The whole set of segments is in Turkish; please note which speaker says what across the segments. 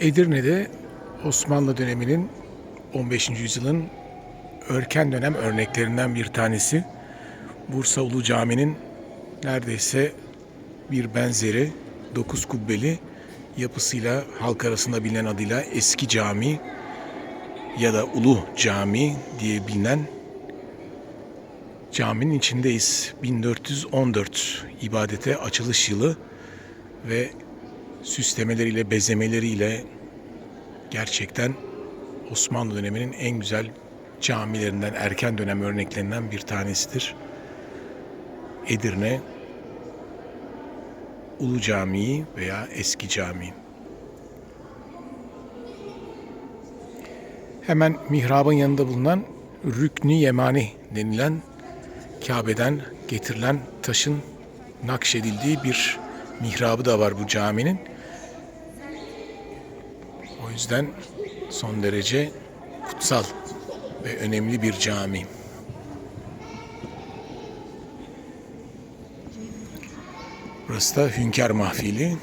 Speaker 1: Edirne'de Osmanlı döneminin 15. yüzyılın örken dönem örneklerinden bir tanesi. Bursa Ulu Cami'nin neredeyse bir benzeri 9 kubbeli yapısıyla halk arasında bilinen adıyla Eski Cami ya da Ulu Cami diye bilinen caminin içindeyiz. 1414 ibadete açılış yılı ve süslemeleriyle, bezemeleriyle gerçekten Osmanlı döneminin en güzel camilerinden, erken dönem örneklerinden bir tanesidir. Edirne Ulu Camii veya Eski Camii. Hemen mihrabın yanında bulunan Rükni Yemani denilen Kabe'den getirilen taşın nakşedildiği bir mihrabı da var bu caminin. O yüzden son derece kutsal ve önemli bir cami. Burası da Hünkar Mahfili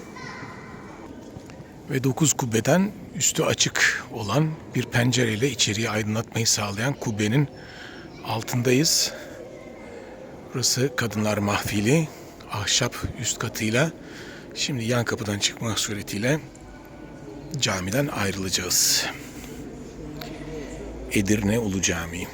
Speaker 1: ve dokuz kubbeden üstü açık olan bir pencereyle içeriği aydınlatmayı sağlayan kubbenin altındayız. Burası Kadınlar Mahfili, ahşap üst katıyla. Şimdi yan kapıdan çıkmak suretiyle camiden ayrılacağız. Edirne Ulu Camii.